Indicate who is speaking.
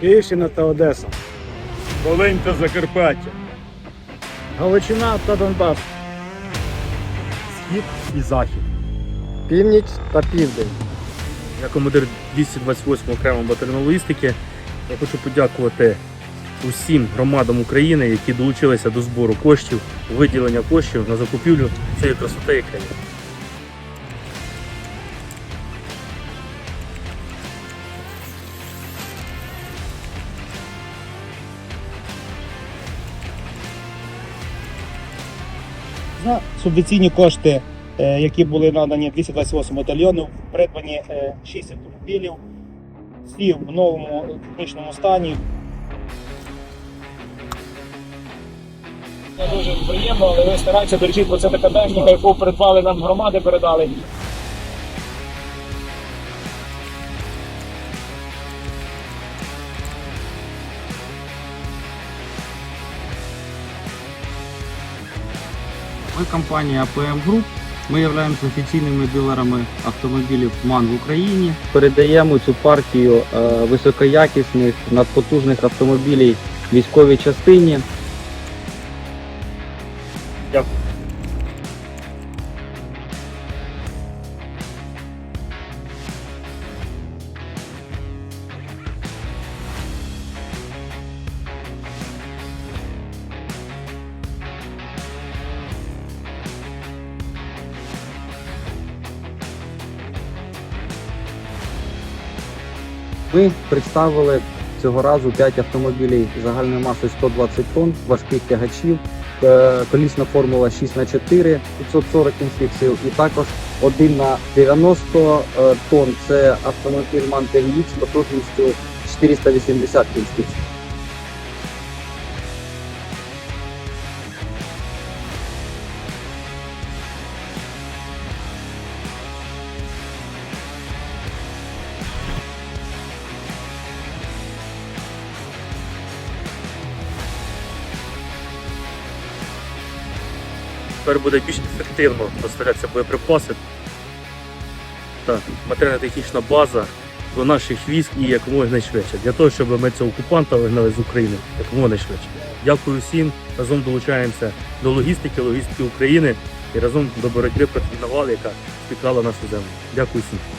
Speaker 1: Київщина та Одеса,
Speaker 2: Волинь та Закарпаття,
Speaker 1: Галичина та Донбас,
Speaker 2: Схід і Захід.
Speaker 1: північ та південь.
Speaker 3: Я командир 228 окремої батальйону логістики. Я хочу подякувати усім громадам України, які долучилися до збору коштів, виділення коштів на закупівлю цієї красоти і країни.
Speaker 4: За субвенційні кошти, е, які були надані 228 батальйону, придбані 6 автомобілів, всі в новому технічному стані. Дуже приємно, але ви стараються бережіть, бо це така техніка, яку придбали нам громади, передали.
Speaker 5: Ми компанія APM Груп. Ми являємося офіційними дилерами автомобілів МАН в Україні. Передаємо цю партію е, високоякісних надпотужних автомобілів військовій частині. Ми представили цього разу 5 автомобілів загальною масою 120 тонн, важких тягачів, е, колісна формула 6х4, 540 кінських сил і також один на 90 е, тонн. Це автомобіль Мантель з потужністю 480 кінських сил.
Speaker 3: Тепер буде більш ефективно розставлятися боєприпаси та матеріально-технічна база до наших військ і якомога найшвидше, для того, щоб ми цього окупанта вигнали з України якомога найшвидше. Дякую всім. Разом долучаємося до логістики, логістики України і разом до боротьби проти навали, яка спіткала нашу землю. Дякую всім.